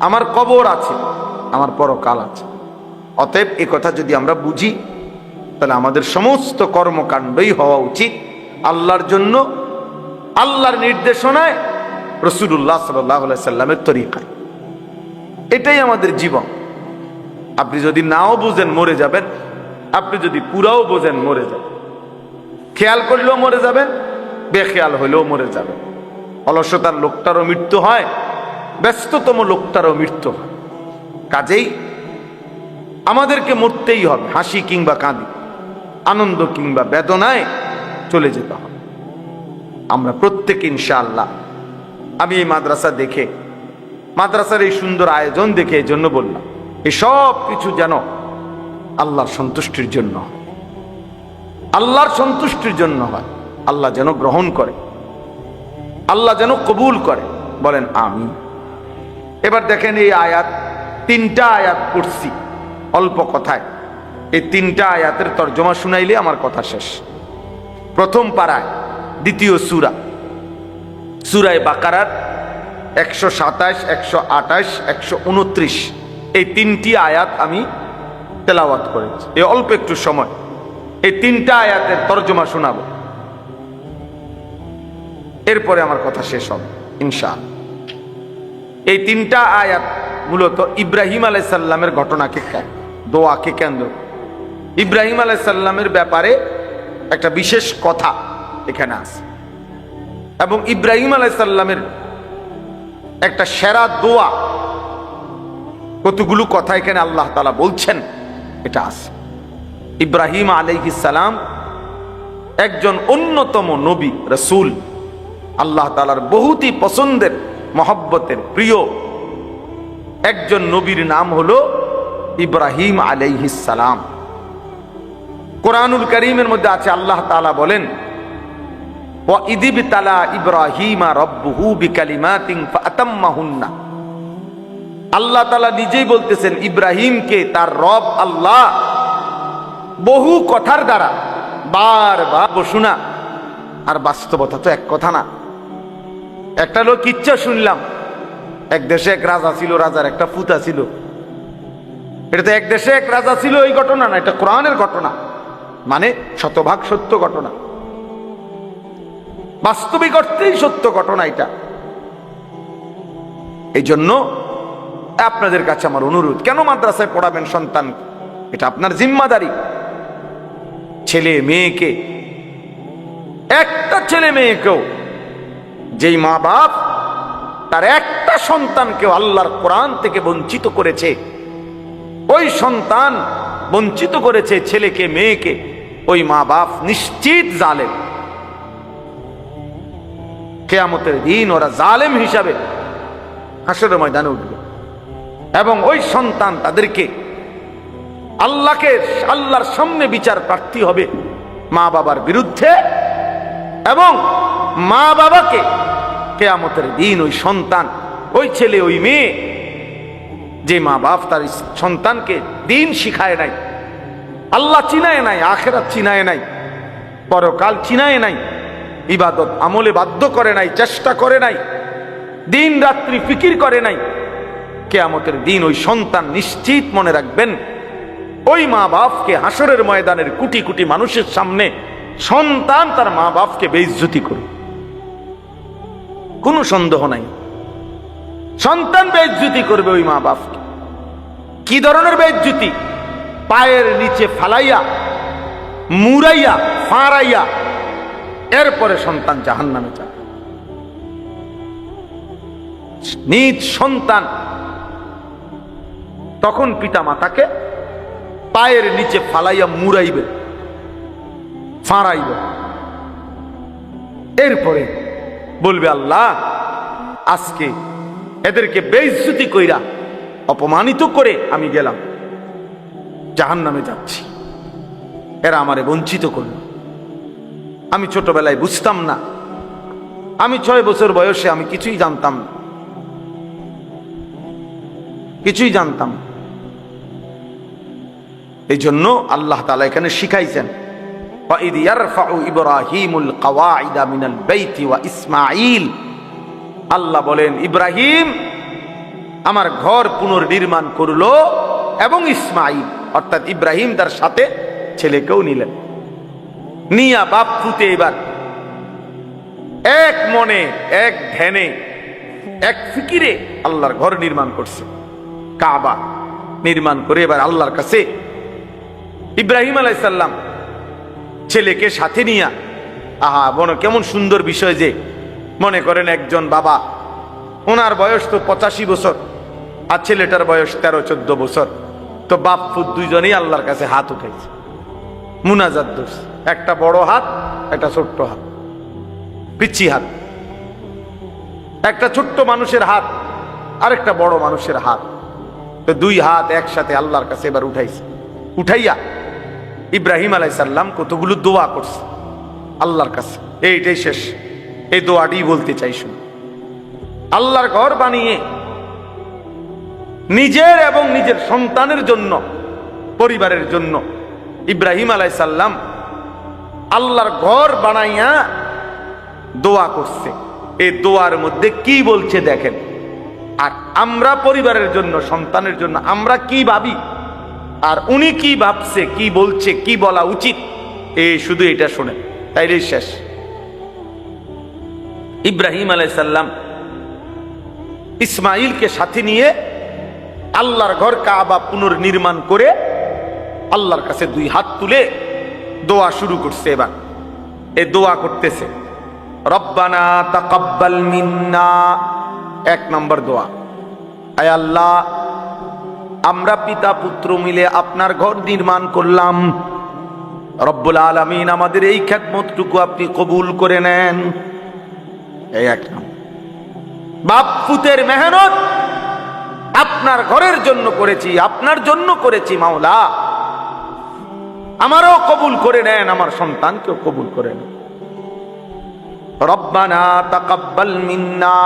আমার কবর আছে, আমার পরকাল আছে। অতএব এ কথা যদি আমরা বুঝি, তাহলে আমাদের সমস্ত কর্মকাণ্ডই হওয়া উচিত আল্লাহর জন্য, আল্লাহর নির্দেশনায় রসুল্লাহ সাল্লাহ সাল্লামের তরিকায়। এটাই আমাদের জীবন। আপনি যদি নাও বুঝেন মরে যাবেন, আপনি যদি পুরাও বোঝেন মরে যাবেন। খেয়াল করলেও মরে যাবেন, বেখেয়াল হলেও মরে যাবেন। অলসতার লোকটারও মৃত্যু হয় ব্যস্ততম লোকটারও মৃত্যু হয়। কাজেই আমাদেরকে মরতেই হবে, হাসি কিংবা কাঁদি, আনন্দ কিংবা বেদনায় চলে যেতে হবে। আমরা প্রত্যেকে ইনশাআল্লাহ, আমি এই মাদ্রাসা দেখে, মাদ্রাসার এই সুন্দর আয়োজন দেখে এই জন্য বললাম, এই সব কিছু যেন আল্লাহর সন্তুষ্টির জন্য। আল্লাহর সন্তুষ্টির জন্য হয়। আল্লাহ যেন গ্রহণ করে। আল্লাহ যেন কবুল করে। বলেন আমি এবার দেখেন এই আয়াত, তিনটা আয়াত পড়ছি, অল্প কথায়। এই তিনটা আয়াতের তর্জমা শুনাইলে আমার কথা শেষ। প্রথম পাড়ায়, দ্বিতীয় সুরা। সুরায় বাকারার একশো সাতাশ, একশো আঠাশ, একশো উনত্রিশ। এই তিনটি আয়াত আমি তেলাওয়াত করেছি। এই অল্প একটু সময়। এই তিনটা আয়াতের তর্জমা শোনাবো। এরপরে আমার কথা শেষ হবে ইনশাল এই তিনটা আয়াত মূলত ইব্রাহিম আলাইসাল্লামের ঘটনাকে দোয়াকে কেন্দ্র। ইব্রাহিম আলাইসাল্লামের ব্যাপারে একটা বিশেষ কথা এখানে আছে। এবং ইব্রাহিম আলাইসাল্লামের একটা সেরা দোয়া, কতগুলো কথা এখানে আল্লাহ তালা বলছেন, এটা আছে। ইব্রাহিম সালাম একজন অন্যতম নবী, রসুল। আল্লাহ তালার বহুতই পছন্দের মহব্বতের প্রিয়। একজন নবীর নাম হল ইব্রাহিম সালাম। কোরআনুল করিমের মধ্যে আছে, আল্লাহ তালা বলেন আল্লাহ তালা নিজেই বলতেছেন, ইব্রাহিমকে তার রব আল্লাহ বহু কথার দ্বারা বার বার বসুনা। আর বাস্তবতা তো এক কথা না। একটা লোক ইচ্ছা শুনলাম। এক দেশে এক রাজা ছিল, রাজার একটা ফুতা ছিল। এটা তো এক দেশে এক রাজা ছিল, এই ঘটনা না, এটা কোরআনের ঘটনা। মানে শতভাগ সত্য ঘটনা। বাস্তবিক অর্থেই সত্য ঘটনা এটা। এই জন্য আপনাদের কাছে আমার অনুরোধ, কেন মাদ্রাসায় পড়াবেন সন্তান? এটা আপনার জিম্মাদারি। ছেলে মেয়েকে, একটা ছেলে মেয়েকেও যেই মা বাপ তার একটা সন্তানকেও আল্লাহর কোরআন থেকে বঞ্চিত করেছে, ওই সন্তান বঞ্চিত করেছে ছেলেকে, মেয়েকে, ওই মা বাপ নিশ্চিত জালেম। কেয়ামতের দিন ওরা জালেম হিসাবে হাসের ময়দানে উঠবে এবং ওই সন্তান তাদেরকে আল্লাহকে, আল্লাহর সামনে বিচার প্রার্থী হবে মা বাবার বিরুদ্ধে এবং মা বাবাকে কেয়ামতের দিন ওই সন্তান, ওই ছেলে, ওই মেয়ে, যে মা বাপ তার সন্তানকে দিন শিখায় নাই, আল্লাহ চিনায় নাই, আখেরাত চিনায় নাই, পরকাল চিনায় নাই, ইবাদত আমলে বাধ্য করে নাই, চেষ্টা করে নাই, দিন রাত্রি ফিকির করে নাই, কেয়ামতের দিন ওই সন্তান নিশ্চিত মনে রাখবেন, ওই মা বাপকে হাসরের ময়দানের কুটি কুটি মানুষের সামনে সন্তান তার মা বাপকে বেইজ্জতি করে কোনো সন্দেহ নাই। সন্তান বেইজ্জতি করবে ওই মা বাপকে। কি ধরনের বেইজ্জতি? পায়ের নিচে ফালাইয়া মুরাইয়া ফাঁড়াইয়া, এরপরে সন্তান জাহান নামে যাবে। নিজ সন্তান, তখন পিতা মাতাকে পায়ের নিচে ফালাইয়া মুরাইবে ফাঁড়াইবে। এরপরে বলবে আল্লাহ, আজকে এদেরকে বেইজ্জতি কইরা অপমানিত করে আমি গেলাম। জাহান নামে যাচ্ছি। এরা আমারে বঞ্চিত করল। আমি ছোটবেলায় বুঝতাম না। আমি ছয় বছর বয়সে আমি কিছুই জানতাম না। কিছুই জানতাম এই জন্য আল্লাহ তালা এখানে শিখাইছেন وَإِذْ يَرْفَعُ إِبْرَاهِيمُ الْقَوَاعِدَ مِنَ الْبَيْتِ وَإِسْمَاعِيلُ আল্লাহ বলেন ইব্রাহিম আমার ঘর পুনর্নির্মাণ করলো এবং ইসমাইল অর্থাৎ ইব্রাহিম তার সাথে ছেলেকেও নিলেন নিয়া বাপ ফুতে এবার এক মনে এক ধ্যানে এক ফিকিরে আল্লাহর ঘর নির্মাণ করছে কাবা নির্মাণ করে এবার আল্লাহর কাছে ইব্রাহিম আলাইসাল্লাম ছেলেকে সাথে নিয়া। আহা বনো কেমন সুন্দর বিষয় যে। মনে করেন একজন বাবা, ওনার বয়স তো পঁচাশি বছর, আর ছেলেটার বয়স তেরো, চোদ্দ বছর। তো বাপ ফুট দুইজনেই আল্লাহর কাছে হাত উঠেছে মুনাজাত দোষ একটা বড় হাত, একটা ছোট্ট হাত। পিচ্ছি হাত। একটা ছোট্ট মানুষের হাত আর একটা বড় মানুষের হাত। তো দুই হাত একসাথে আল্লাহর কাছে এবার উঠাইছে। উঠাইয়া ইব্রাহিম আলাইসাল্লাম কতগুলো দোয়া করছে? আল্লাহর কাছে। এইটাই শেষ। এই দোয়াটি বলতে চাই শুন। আল্লাহর ঘর বানিয়ে নিজের এবং নিজের সন্তানের জন্য, পরিবারের জন্য ইব্রাহিম আলাইসাল্লাম আল্লাহর ঘর বানাইয়া দোয়া করছে। এই দোয়ার মধ্যে কি বলছে দেখেন? আর আমরা পরিবারের জন্য, সন্তানের জন্য আমরা কি ভাবি? আর উনি কি ভাবছে, কি বলছে, কি বলা উচিত এই শুধু এটা শোনেন। তাইলে শেষ। ইব্রাহিম আলাইসাল্লাম ইসমাইলকে সাথে নিয়ে আল্লাহর ঘর কাবা পুনর্নির্মাণ করে আল্লাহর কাছে দুই হাত তুলে দোয়া শুরু করছে এবার। এ দোয়া করতেছে, রব্বানা তাকাব্বাল মিন্না। এক নম্বর দোয়া, আয় আল্লাহ আমরা পিতা পুত্র মিলে আপনার ঘর নির্মাণ করলাম। রব্বুল আলমিন আমাদের এই খ্যাতমতটুকু আপনি কবুল করে নেন। এই এক নম্বর বাপ পুতের মেহনত আপনার ঘরের জন্য করেছি, আপনার জন্য করেছি মাওলা। আমারও কবুল করে নেন, আমার সন্তানকেও কবুল করে নেন। রব্বানা তাকাব্বাল মিন্না।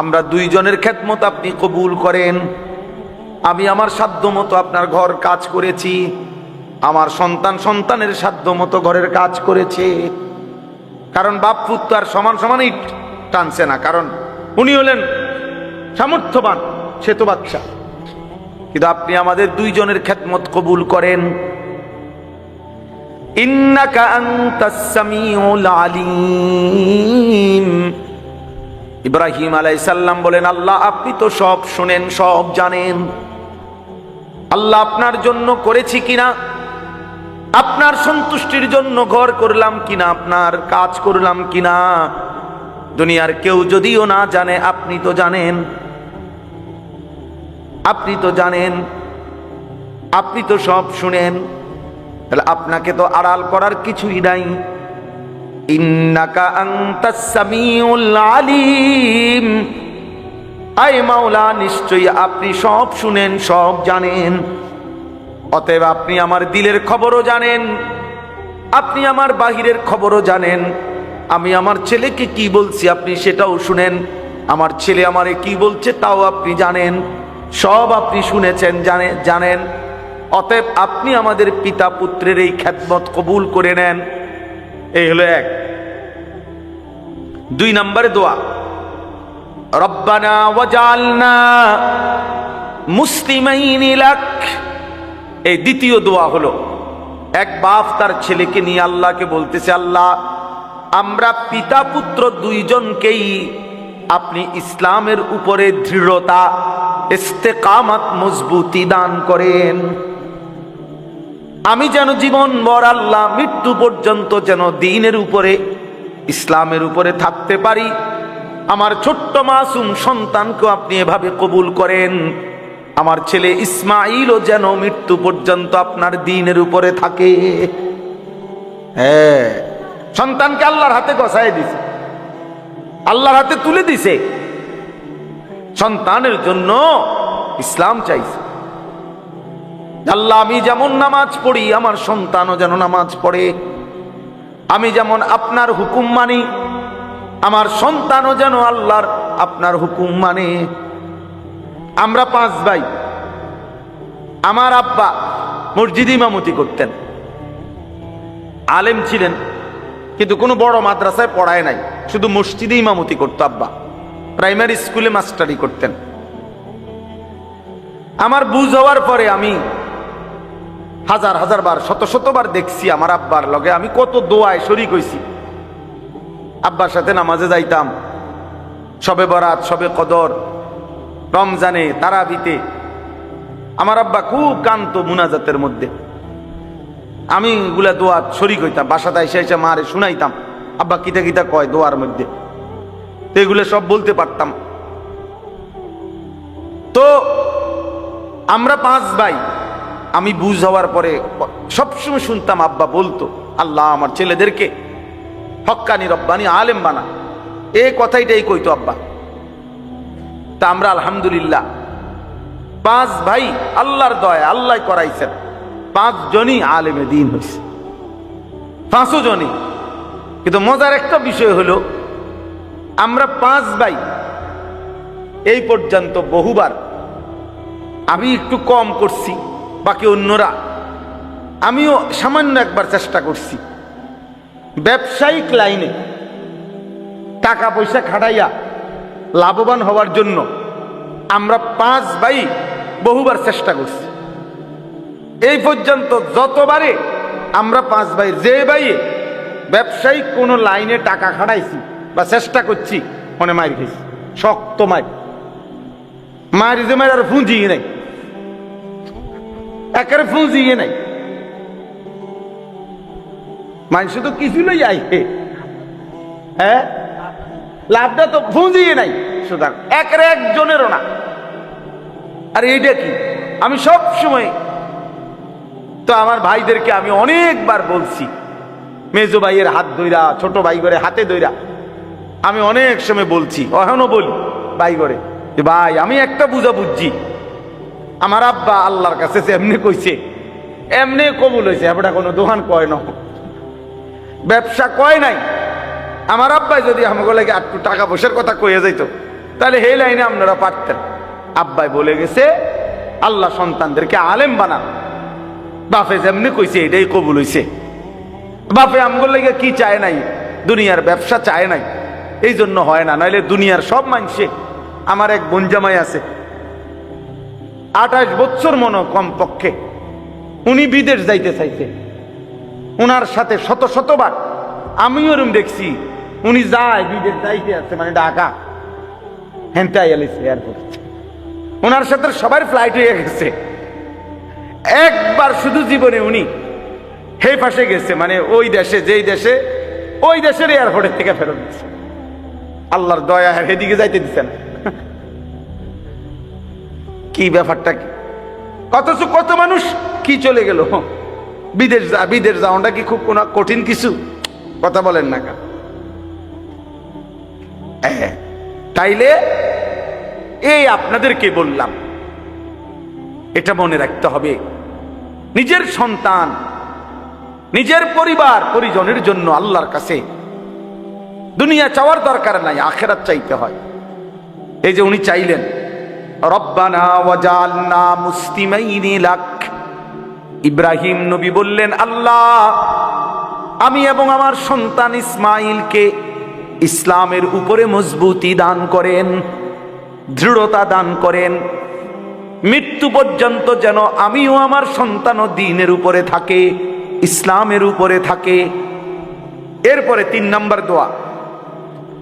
আমরা দুইজনের খেদমত আপনি কবুল করেন। আমি আমার সাধ্য মতো আপনার ঘর কাজ করেছি। আমার সন্তান সন্তানের সাধ্য মতো ঘরের কাজ করেছে। কারণ বাপ পুত্র আর সমান সমানই টানছে না, কারণ উনি হলেন সামর্থ্যবান সে তো বাচ্চা কিন্তু আপনি আমাদের দুইজনের খেদমত কবুল করেন। ইন্নাকা আনতাস সামিউল আলিম। ইব্রাহিম আলাইসাল্লাম বলেন, আল্লাহ, আপনি তো সব শুনেন, সব জানেন। আল্লাহ আপনার জন্য করেছি কিনা? আপনার সন্তুষ্টির জন্য ঘর করলাম কিনা? আপনার কাজ করলাম কিনা? দুনিয়ার কেউ যদিও না জানে, আপনি তো জানেন। আপনি তো জানেন। আপনি তো সব শুনেন। তাহলে আপনাকে তো আড়াল করার কিছুই নাই। ইন্নাকা আনতাস সামিউল আলিম। আয় মাওলা, নিশ্চয়ই আপনি সব শুনেন, সব জানেন। অতএব আপনি আমার দিলের খবরও জানেন, আপনি আমার বাহিরের খবরও জানেন। আমি আমার ছেলেকে কি বলছি আপনি সেটাও শুনেন। আমার ছেলে আমারে কি বলছে তাও আপনি জানেন। সব আপনি শুনেছেন, জানে, জানেন। অতএব আপনি আমাদের পিতা পুত্রের এই খ্যাতমত কবুল করে নেন। এই হলো এক। দুই নম্বরে দোয়া। রব্বানা ওয়াজালনা মুসলিমাইনি এই দ্বিতীয় দোয়া হলো, এক বাপ তার ছেলেকে নিয়ে আল্লাহকে বলতেছে, আল্লাহ, আমরা পিতা পুত্র দুইজনকেই আপনি ইসলামের উপরে দৃঢ়তা, ইস্তেকামাত মজবুতি দান করেন। আমি যেন জীবন বর আল্লাহ মৃত্যু পর্যন্ত যেন দিনের উপরে ইসলামের উপরে থাকতে পারি। আমার ছোট্ট মাসুম সন্তানকেও আপনি এভাবে কবুল করেন। আমার ছেলে ইসমাইলও যেন মৃত্যু পর্যন্ত আপনার দিনের উপরে থাকে। হ্যাঁ সন্তানকে আল্লাহর হাতে গসায় দিছে। আল্লাহর হাতে তুলে দিছে। সন্তানের জন্য ইসলাম চাইছে। আল্লাহ, আমি যেমন নামাজ পড়ি, আমার সন্তানও যেন নামাজ পড়ে। আমি যেমন আপনার হুকুম মানি, আমার সন্তানও যেন আল্লাহর আপনার হুকুম মানে। আমরা পাঁচ ভাই, আমার আব্বা মসজিদ ইমামতি করতেন, আলেম ছিলেন, কিন্তু কোনো বড় মাদ্রাসায় পড়ায় নাই, শুধু মসজিদে ইমামতি করতো আব্বা, প্রাইমারি স্কুলে মাস্টারি করতেন। আমার বুঝ হওয়ার পরে আমি হাজার হাজার বার, শত শতবার দেখছি আমার আব্বার লগে। আমি কত দোয়ায় শরিক হইছি। আব্বার সাথে নামাজে যাইতাম। সবে বরাত, সবে কদর, রমজানে, তারাবিতে। আমার আব্বা খুব কান্ত মুনাজাতের মধ্যে। আমি গুলা দোয়া শরিক হইতাম। বাসাতে এসে এসে মারে শুনাইতাম। আব্বা কিতা কিতা কয় দোয়ার মধ্যে। তো এগুলো সব বলতে পারতাম। তো আমরা পাঁচ ভাই আমি বুঝ হওয়ার পরে সবসময় শুনতাম, আব্বা বলতো, আল্লাহ আমার ছেলেদেরকে হক্কানি রব্বানি আলেম বানা। এই কথাইটাই কইতো আব্বা। তা আমরা আলহামদুলিল্লাহ পাঁচ ভাই আল্লাহর দয়া, আল্লাহ করাইছেন। পাঁচ জনই আলেমে দিন হয়েছে পাঁচও জনই। কিন্তু মজার একটা বিষয় হলো, আমরা পাঁচ ভাই এই পর্যন্ত বহুবার, আমি একটু কম করছি। বাকি অন্যরা। আমিও সামান্য একবার চেষ্টা করছি। ব্যবসায়িক লাইনে টাকা পয়সা খাটাইয়া লাভবান হওয়ার জন্য আমরা পাঁচ ভাই বহুবার চেষ্টা করছি। এই পর্যন্ত যতবারে আমরা পাঁচ ভাই, যে ভাইয়ে ব্যবসায়িক কোনো লাইনে টাকা খাটাইছি বা চেষ্টা করছি, মনে মার খেয়েছি শক্ত মার মারি যে মার আর ফুঁজিয়ে নাই। একেবারে ফুঁজিয়ে নাই। মানুষ তো কিছু লই আইহে হ্যাঁ লাভটা তো ফুঁজিয়ে নাই। সুতরাং একের একজনেরও না। আর এইটা কি? আমি সব সময় তো আমার ভাইদেরকে আমি অনেকবার বলছি, মেজো ভাইয়ের হাত ধইরা, ছোট ভাই করে হাতে ধইরা, আমি অনেক সময় বলছি এখনও বলি, ভাই করে যে ভাই, আমি একটা বুঝা বুঝছি আমার আব্বা আল্লাহর কাছে এমনি কইছে, এমনি কবুল হয়েছে আপনার কোনো দোকান কয় না। ব্যবসা কয় নাই। আমার আব্বাই যদি আমাকে লাগে একটু টাকা পয়সার কথা কইয়া যাইত, তাহলে সেই লাইনে আপনারা পারতেন। আব্বাই বলে গেছে, আল্লাহ সন্তানদেরকে আলেম বানা বাপে যেমনি কইছে, এটাই কবুল হইছে। বাপে আমগুলো লাগে কি চায় নাই? দুনিয়ার ব্যবসা চায় নাই। এই জন্য হয় না, নাইলে দুনিয়ার সব মানুষে, আমার এক বনজামাই আছে আঠাশ বছর মনো কম পক্ষে উনি বিদেশ যাইতে চাইছে। উনার সাথে শত শতবার আমিও ওরম দেখছি, উনি যায় বিদেশ যাইতে আছে মানে ঢাকা। হেনতে এলিস এয়ারপোর্ট। ওনার সাথে সবার ফ্লাইট হয়ে গেছে। একবার শুধু জীবনে উনি হে পাশে গেছে মানে ওই দেশে, যেই দেশে, ওই দেশের এয়ারপোর্টের থেকে ফেরত দিচ্ছে আল্লাহর দয়া হেদিকে যাইতে দিচ্ছে না। কি ব্যাপারটা কি? অথচ কত মানুষ কি চলে গেল? বিদেশ যা বিদেশ যা যাওয়াটা কি খুব কোনো কঠিন কিছু? কথা বলেন না কেন? হ্যাঁ, তাইলে এই আপনাদেরকে বললাম এটা মনে রাখতে হবে। নিজের সন্তান নিজের পরিবার পরিজনের জন্য আল্লাহর কাছে দুনিয়া চাওয়ার দরকার নাই আখেরাত চাইতে হয়। এই যে উনি চাইলেন রব্বানা ইব্রাহিম নবী বললেন, আল্লাহ, আমি এবং আমার সন্তান ইসমাইলকে ইসলামের উপরে মজবুতি দান করেন, দৃঢ়তা দান করেন। মৃত্যু পর্যন্ত যেন আমিও আমার সন্তানও দিনের উপরে থাকে, ইসলামের উপরে থাকে। এরপরে তিন নম্বর দোয়া।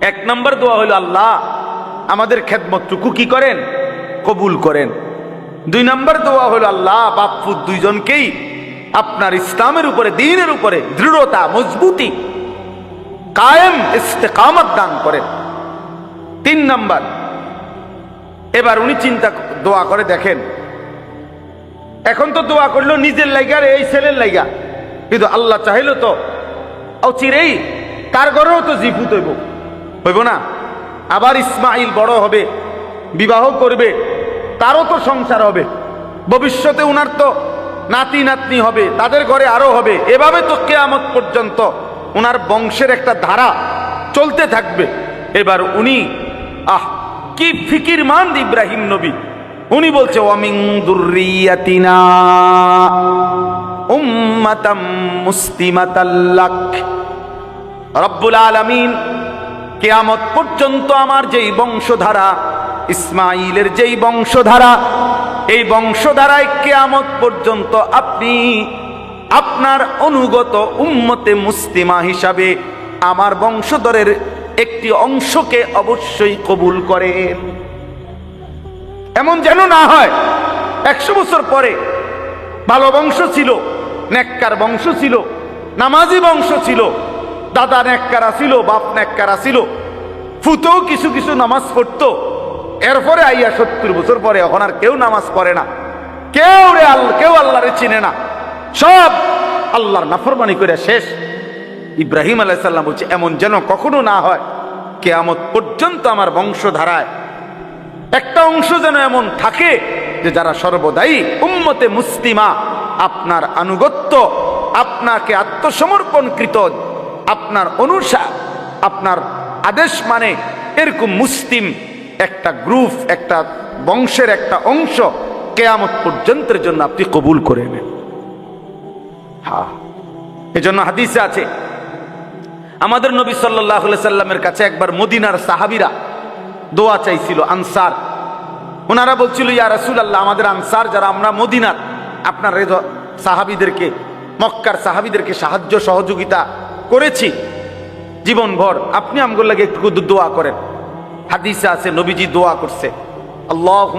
এক নম্বর দোয়া হলো, আল্লাহ, আমাদের খেদমতটুকু কি করেন? কবুল করেন। দুই নম্বর দোয়া হলো আল্লাহ বাপ্পু দুইজনকেই আপনার ইসলামের উপরে, দিনের উপরে দৃঢ়তা, মজবুতি কায়েম, ইস্তেকামত দান করেন। তিন নম্বর, এবার উনি চিন্তা দোয়া করে দেখেন। এখন তো দোয়া করল নিজের লাইগা আর এই ছেলের লাইগা। কিন্তু আল্লাহ চাইলো তো চিরেই তার ঘরেও তো জিপুত হইব। হইব না? আবার ইসমাইল বড় হবে, বিবাহ করবে। তারও তো সংসার হবে। ভবিষ্যতে উনার তো নাতি নাতনি হবে, তাদের ঘরে আরও হবে। এভাবে তো কেয়ামত পর্যন্ত উনার বংশের একটা ধারা চলতে থাকবে। এবার উনি, আহ, কি ফিকির মান ইব্রাহিম নবী। উনি বলছে ওয়ামিং দুর্রিয়াতিনা রব্বুল কেয়ামত পর্যন্ত আমার যেই বংশধারা ইসমাইলের যেই বংশধারা, এই বংশধারায় কেয়ামত পর্যন্ত আপনি আপনার অনুগত উম্মতে মুসলিমা হিসাবে আমার বংশধরের একটি অংশকে অবশ্যই কবুল করেন। এমন যেন না হয়, একশো বছর পরে ভালো বংশ ছিল, নেককার বংশ ছিল, নামাজি বংশ ছিল, দাদা নেককারা ছিল, বাপ নেককারা ছিল, ফুতেও কিছু কিছু নামাজ পড়তো এরপরে আইয়া সত্তর বছর পরে এখন আর কেউ নামাজ পড়ে না। কেউ রে আল্লাহ, কেউ আল্লাহরে চিনে না। সব আল্লাহর নাফরমানি করে শেষ। ইব্রাহিম আলাইসাল্লাম বলছে, এমন যেন কখনো না হয়, কেয়ামত পর্যন্ত আমার বংশধারায় একটা অংশ যেন এমন থাকে যে যারা সর্বদাই উম্মতে মুসলিমা, আপনার আনুগত্য, আপনাকে আত্মসমর্পণকৃত, আপনার অনুসার, আপনার আদেশ মানে এরকম মুসলিম একটা গ্রুপ, একটা বংশের একটা অংশ কেয়ামত পর্যন্তের জন্য আপনি কবুল করে নেন। হ্যাঁ এজন্য হাদিসে আছে, আমাদের নবী সাল্লাহ সাল্লামের কাছে একবার মদিনার সাহাবিরা দোয়া চাইছিল, আনসার। ওনারা বলছিল, ইয়া রাসুল আল্লাহ আমাদের আনসার যারা, আমরা মদিনার আপনার সাহাবিদেরকে, মক্কার সাহাবিদেরকে সাহায্য সহযোগিতা করেছি। জীবনভর আপনি আমগুলো লাগে একটু দোয়া করেন। হাদিসে আছে, নবীজি দোয়া করছে। আল্লাহ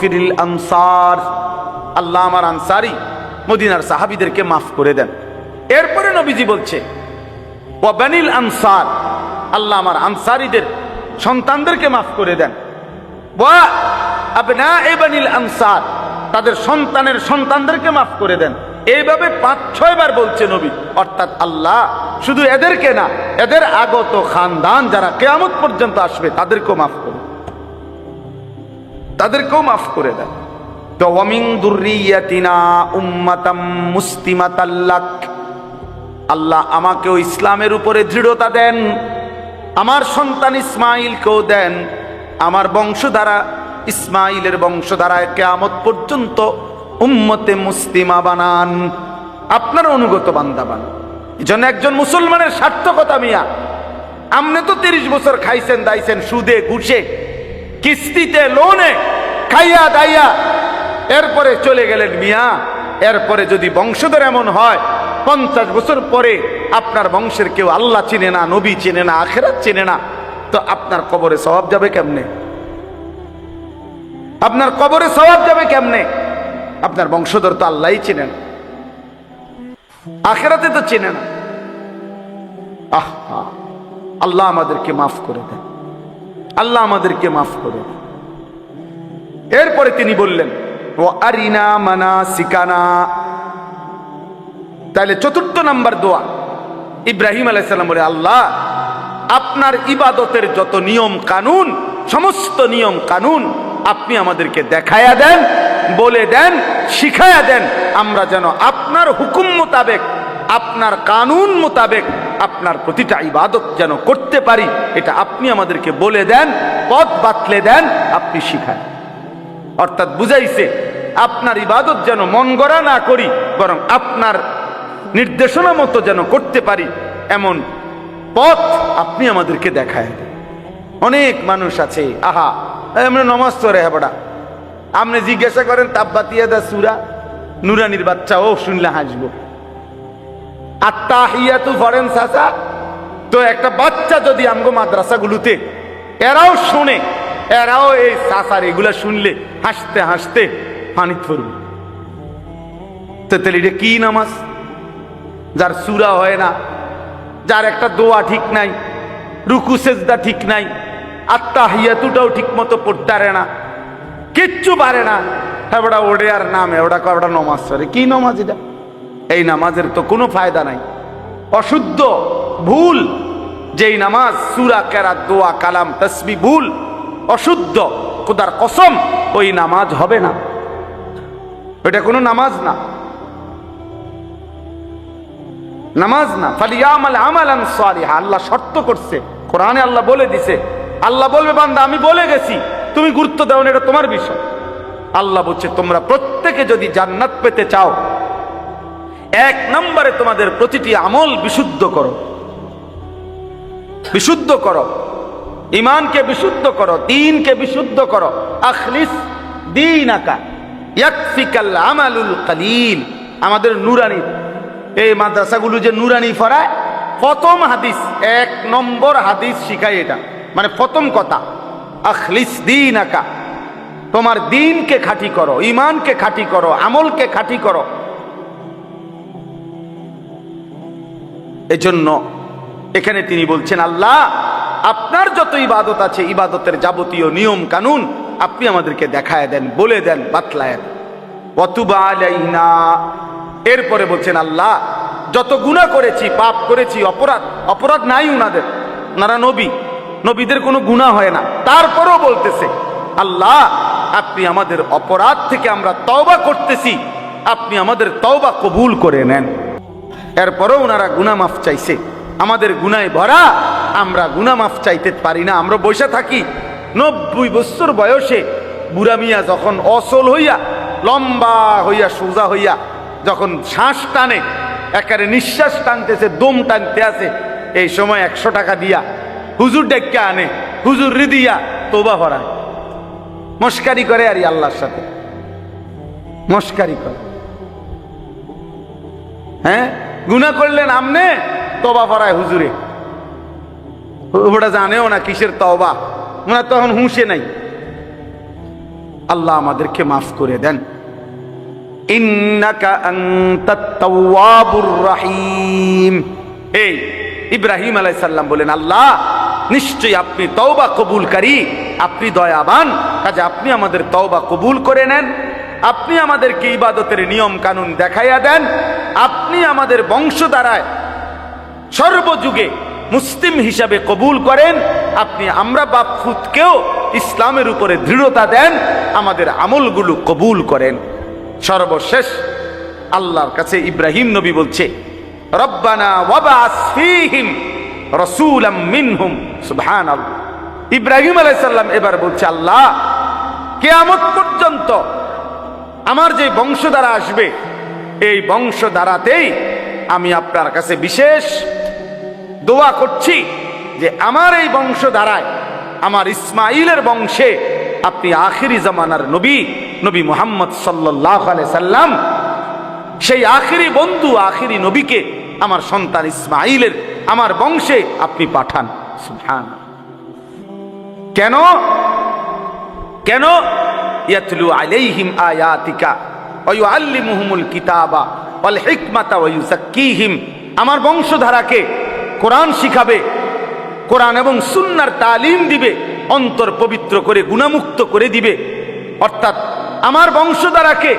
ফিরিল আনসার। আল্লাহ আমার আনসারি, মদিনার সাহাবিদেরকে মাফ করে দেন। এরপরে নবীজি বলছে, ওয়াবানিল আনসার, আল্লাহ আমার আনসারিদের সন্তানদেরকে মাফ করে দেন। ওয়া আবনা এবানিল আনসার, তাদের সন্তানের সন্তানদেরকে মাফ করে দেন। এইভাবে পাঁচ, ছয় বার বলছে নবী। অর্থাৎ আল্লাহ শুধু এদেরকে না, এদের আগত খানদান যারা কেয়ামত পর্যন্ত আসবে, তাদেরকেও মাফ করে তাদেরকেও মাফ করে দেয় তো ওয়ামিন দুর্রিয়াতিনা উম্মাতাম মুসলিমাতাল্লাক আল্লাহ আমাকেও ইসলামের উপরে দৃঢ়তা দেন, আমার সন্তান ইসমাইলকেও দেন, আমার বংশধারা ইসমাইলের বংশধারায় কেয়ামত পর্যন্ত উম্মতে মুসলিমা বানান। আপনার অনুগত বান্দা বান। একজন মুসলমানের সার্থকতা মিয়া। আপনি তো তিরিশ বছর খাইছেন, দাইছেন, সুদে, ঘুষে, কিস্তিতে, লোনে খাইয়া দাইয়া এরপরে চলে গেলেন মিয়া। এরপরে যদি বংশধর এমন হয়, পঞ্চাশ বছর পরে আপনার বংশের কেউ আল্লাহ চিনে না, নবী চিনে না, আখেরাত চিনে না, তো আপনার কবরে স্বভাব যাবে কেমনে? আপনার কবরে স্বভাব যাবে কেমনে? আপনার বংশধর তো আল্লাহই চিনেন। আখেরাতে তো চিনে না। আহ। আল্লাহ আমাদেরকে মাফ করে দেন। আল্লাহ আমাদেরকে মাফ করে দেন। এরপরে তিনি বললেন, ও আরিনা মানা সিকানা তাহলে চতুর্থ নাম্বার দোয়া। ইব্রাহিম আলাইসাল্লাম বলে, আল্লাহ, আপনার ইবাদতের যত নিয়ম কানুন, সমস্ত নিয়ম কানুন আপনি আমাদেরকে দেখায়া দেন, বলে দেন, শিখায়া দেন, আমরা যেন আপনার হুকুম মোতাবেক, আপনার কানুন মোতাবেক, আপনার প্রতিটা ইবাদত যেন করতে পারি, এটা আপনি আমাদেরকে বলে দেন, পথ বাতলে দেন, আপনি শিখান। অর্থাৎ বুঝাইছে, আপনার ইবাদত যেন মন গড়া না করি, বরং আপনার নির্দেশনা মতো যেন করতে পারি, এমন পথ আপনি আমাদেরকে দেখায় অনেক মানুষ আছে, আহা আমরা নমাজ তো রে বড়া। আপনি জিজ্ঞাসা করেন তাব্বাতিয়া দা সুরা, নুরানির বাচ্চা, ও শুনলে হাসবো। আত্মা হিয়া তু ফরেন সাসা তো একটা বাচ্চা যদি আমগো মাদ্রাসাগুলোতে, এরাও শুনে, এরাও এই সাসার এগুলা শুনলে, হাসতে হাসতে পানি পড়বে তো তাহলে এটা কি নামাজ? যার সুরা হয় না, যার একটা দোয়া ঠিক নাই, রুকু সেজদা ঠিক নাই আত্মা হিয়াতুটাও ঠিক মতো পড়তে না, কিচ্ছু পারে না। হেবড়া ওড়ে আর নামে ওটা কবড়া নমাজ করে কি নমাজ এটা? এই নামাজের তো কোনো ফায়দা নাই। অশুদ্ধ, ভুল, যেই নামাজ, সুরা কেরা দোয়া, কালাম তসবি ভুল, অশুদ্ধ, খুদার কসম, ওই নামাজ হবে না। ওটা কোনো নামাজ না। নামাজ না। ফালিয়ামাল আমালান সালিহা, আল্লাহ শর্ত করছে। কোরআনে আল্লাহ বলে দিছে আল্লাহ বলবে, বান্দা, আমি বলে গেছি, তুমি গুরুত্ব দাও না, এটা তোমার বিষয়। আল্লাহ বলছে, তোমরা প্রত্যেকে যদি জান্নাত পেতে চাও, এক নম্বরে তোমাদের প্রতিটি আমল বিশুদ্ধ করো। বিশুদ্ধ করো। ইমানকে বিশুদ্ধ করো, দিনকে বিশুদ্ধ করো। আখলিস দিন আকা ইয়াকফিকাল আমালুল কালিল। আমাদের নুরানি, এই মাদ্রাসাগুলো যে নুরানি ফরায়, প্রথম হাদিস, এক নম্বর হাদিস শিখায় এটা। মানে প্রথম কথা, আখলিস দিন আকা তোমার দিনকে খাঁটি করো ইমানকে খাঁটি করো, আমলকে খাঁটি করো। এজন্য এখানে তিনি বলছেন, আল্লাহ, আপনার যত ইবাদত আছে, ইবাদতের যাবতীয় নিয়ম কানুন আপনি আমাদেরকে দেখায় দেন, বলে দেন, বাতলায় দেন। অতুবা আলাইনা এরপরে বলছেন, আল্লাহ, যত গুনাহ করেছি, পাপ করেছি, অপরাধ অপরাধ নাই উনাদের ওনারা নবী নবীদের কোনো গুনাহ হয় না। তারপরেও বলতেছে, আল্লাহ, আপনি আমাদের অপরাধ থেকে আমরা তওবা করতেছি। আপনি আমাদের তওবা কবুল করে নেন। এরপরও ওনারা গুনা মাফ চাইছে। আমাদের গুনায় ভরা, আমরা গুনা মাফ চাইতে পারি না, আমরা বসে থাকি। নব্বই বছর বয়সে বুড়া মিয়া যখন অসল হইয়া, লম্বা হইয়া, সোজা হইয়া যখন শ্বাস টানে একারে নিঃশ্বাস টানতেছে, দম টানতে আছে, এই সময় একশো টাকা দিয়া হুজুর ডেকে আনে, হুজুর রিদিয়া, তোবা ভরায় মস্কারি করে আর আল্লাহর সাথে। মস্কারি করে। হ্যাঁ? গুনা করলেন আমনে তবা পড়ায় হুজুরে। ওটা জানেও না কিসের তবা ওনার তখন হুঁশে নাই। আল্লাহ আমাদেরকে মাফ করে দেন। ইন্নাকা আনতাত তাওয়াবুর রাহিম। এই ইব্রাহিম আলাইহিস সালাম বলেন, আল্লাহ, নিশ্চয়ই আপনি তওবা কবুলকারী, আপনি দয়াবান। কাজে আপনি আমাদের তওবা কবুল করে নেন, আপনি আমাদেরকে ইবাদতের নিয়ম কানুন দেখাইয়া দেন, আপনি আমাদের বংশ দ্বারায় সর্বযুগে মুসলিম হিসাবে কবুল করেন, আপনি আমরা বাপ খুদকেও ইসলামের উপরে দৃঢ়তা দেন, আমাদের আমলগুলো কবুল করেন। সর্বশেষ আল্লাহর কাছে ইব্রাহিম নবী বলছে রব্বানা ওয়াবাস ফীহিম রাসূলাম মিনহুম। সুবহানাল্লাহ। ইব্রাহিম আলাইহিস সালাম এবার বলছে, আল্লাহ, কিয়ামত পর্যন্ত আমার যে বংশধারা আসবে, এই বংশধারাতেই আমি আপনার কাছে বিশেষ দোয়া করছি যে আমার এই বংশধারায়, আমার ইসমাইলের বংশে আপনি আখিরি জামানার নবী নবী মুহাম্মদ সাল্লাহ সাল্লাম, সেই আখিরি বন্ধু, আখিরি নবীকে আমার সন্তান ইসমাইলের, আমার বংশে আপনি পাঠান। সুবহান কেন? কেন? ইয়াতলু আলাইহিম আয়াতিকা ওয়া ইউআল্লিমুহুমুল কিতাবা ওয়াল হিকমাতা ওয়া ইউযাক্কিহিম। আমার বংশধারাকে কোরআন শিখাবে, কোরআন এবং সুন্নার তালিম দিবে, অন্তর পবিত্র করে, গুণামুক্ত করে দিবে। অর্থাৎ আমার বংশধারাকে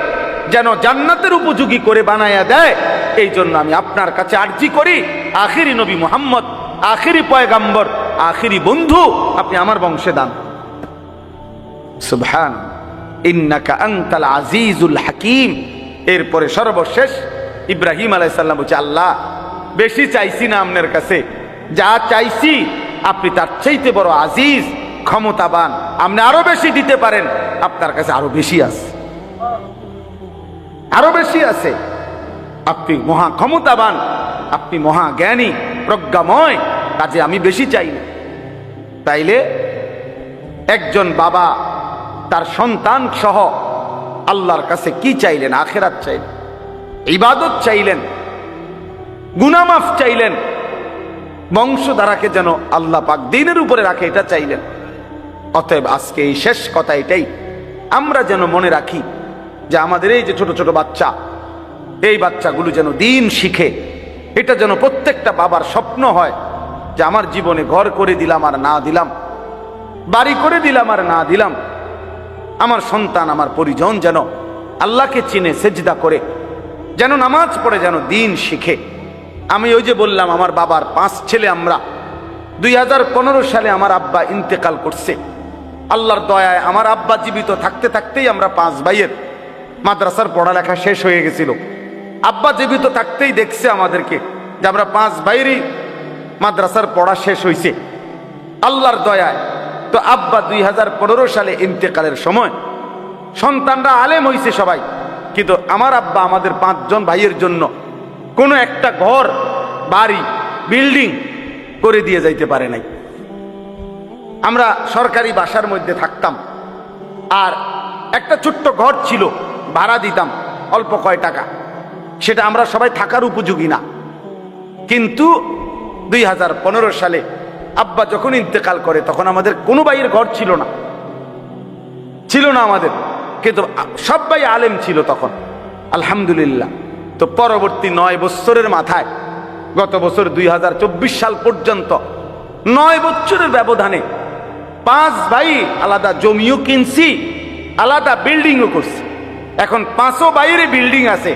যেন জান্নাতের উপযোগী করে বানায়া দেয়। এই জন্য আমি আপনার কাছে আর্জি করি, আখিরি নবী মুহাম্মদ, আখিরি পয়গাম্বর, আখিরি বন্ধু আপনি আমার বংশে দান। সুবহান, ইন্নাকা আনতাল আজিজুল হাকিম। এরপরে সর্বশেষ ইব্রাহিম আলাইসাল্লাম বলছে, আল্লাহ, বেশি চাইছি না আপনার কাছে। যা চাইছি, আপনি তার চাইতে বড় আজিজ, ক্ষমতাবান। আপনি আরও বেশি দিতে পারেন, আপনার কাছে আরও বেশি আছে। আরও বেশি আছে। আপনি মহা ক্ষমতাবান, আপনি মহা জ্ঞানী, প্রজ্ঞাময়, কাজে আমি বেশি চাই না। তাইলে একজন বাবা, তার সন্তান সহ আল্লাহর কাছে কি চাইলেন, আখেরাত চাইলেন? ইবাদত চাইলেন? গুনামাফ চাইলেন? বংশধারাকে যেন আল্লাহ পাক দিনের উপরে রাখে, এটা চাইলেন? অতএব আজকে এই শেষ কথা এটাই। আমরা যেন মনে রাখি যে আমাদের এই যে ছোট ছোট বাচ্চা, এই বাচ্চাগুলো যেন দিন শিখে, এটা যেন প্রত্যেকটা বাবার স্বপ্ন হয় যে আমার জীবনে ঘর করে দিলাম আর না দিলাম, বাড়ি করে দিলাম আর না দিলাম। আমার সন্তান, আমার পরিজন যেন আল্লাহকে চিনে, সেজদা করে, যেন নামাজ পড়ে, যেন দিন শিখে। আমি ওই যে বললাম, আমার বাবার পাঁচ ছেলে আমরা। দুই হাজার পনেরো সালে আমার আব্বা ইন্তেকাল করছে। আল্লাহর দয়ায় আমার আব্বা জীবিত থাকতে থাকতেই আমরা পাঁচ ভাইয়ের মাদ্রাসার পড়ালেখা শেষ হয়ে গেছিল। আব্বা জীবিত থাকতেই দেখছে আমাদেরকে যে আমরা পাঁচ ভাইয়েরই মাদ্রাসার পড়া শেষ হয়েছে আল্লাহর দয়ায় তো আব্বা দুই হাজার পনেরো সালে ইন্তেকালের সময় সন্তানরা আলেম হইছে সবাই। কিন্তু আমার আব্বা আমাদের পাঁচজন ভাইয়ের জন্য কোনো একটা ঘর, বাড়ি, বিল্ডিং করে দিয়ে যাইতে পারে নাই। আমরা সরকারি বাসার মধ্যে থাকতাম। আর একটা ছোট্ট ঘর ছিল ভাড়া দিতাম অল্প কয় টাকা। সেটা আমরা সবাই থাকার উপযোগী না। কিন্তু দুই হাজার পনেরো সালে আব্বা যখন ইন্তেকাল করে, তখন আমাদের কোনো ভাইয়ের ঘর ছিল না। ছিল না আমাদের। কিন্তু সবাই আলেম ছিল তখন। আলহামদুলিল্লাহ। তো পরবর্তী নয় বছরের মাথায়, গত বছর দুই হাজার চব্বিশ সাল পর্যন্ত নয় বছরের ব্যবধানে পাঁচ ভাই আলাদা জমিও কিনছি, আলাদা বিল্ডিংও করছি। এখন পাঁচও বাইরে বিল্ডিং আছে।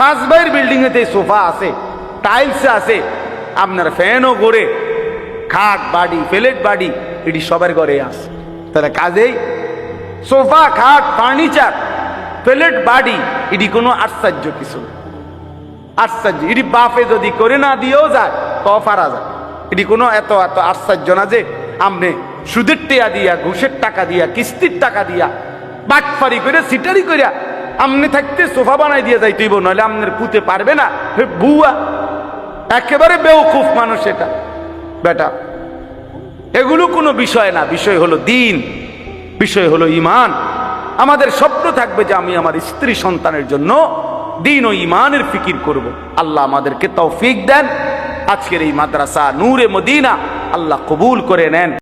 পাঁচ ভাইয়ের বিল্ডিং এতে সোফা আছে টাইলস আছে। আপনার ফ্যানও গড়ে খাট বাড়ি প্লেট বাড়ি, এটি সবার ঘরে আছে। তাহলে কাজেই সোফা, খাট ফার্নিচার প্লেট বাড়ি, এটি কোনো আশ্চর্য কিছু আশ্চর্য। এটি বাপে যদি করে না দিয়েও যায় তো পারা যায়। এটি কোনো এত এত আশ্চর্য না যে আপনি সুদের টেয়া দিয়া, ঘুষের টাকা দিয়া, কিস্তির টাকা দিয়া, বাটফারি করে সিটারি করিয়া আমনে থাকতে সোফা বানাই দিয়ে যাই তুইব নইলে আমনের পুঁতে পারবে না। বুয়া, একেবারে বেউকুফ মানুষ এটা। বেটা, এগুলো কোনো বিষয় না, বিষয় হলো দিন, বিষয় হলো ইমান আমাদের স্বপ্ন থাকবে যে আমি আমার স্ত্রী সন্তানের জন্য দিন ও ইমানের ফিকির করব। আল্লাহ আমাদেরকে তৌফিক দেন। আজকের এই মাদ্রাসা নূরে মদিনা, আল্লাহ কবুল করে নেন।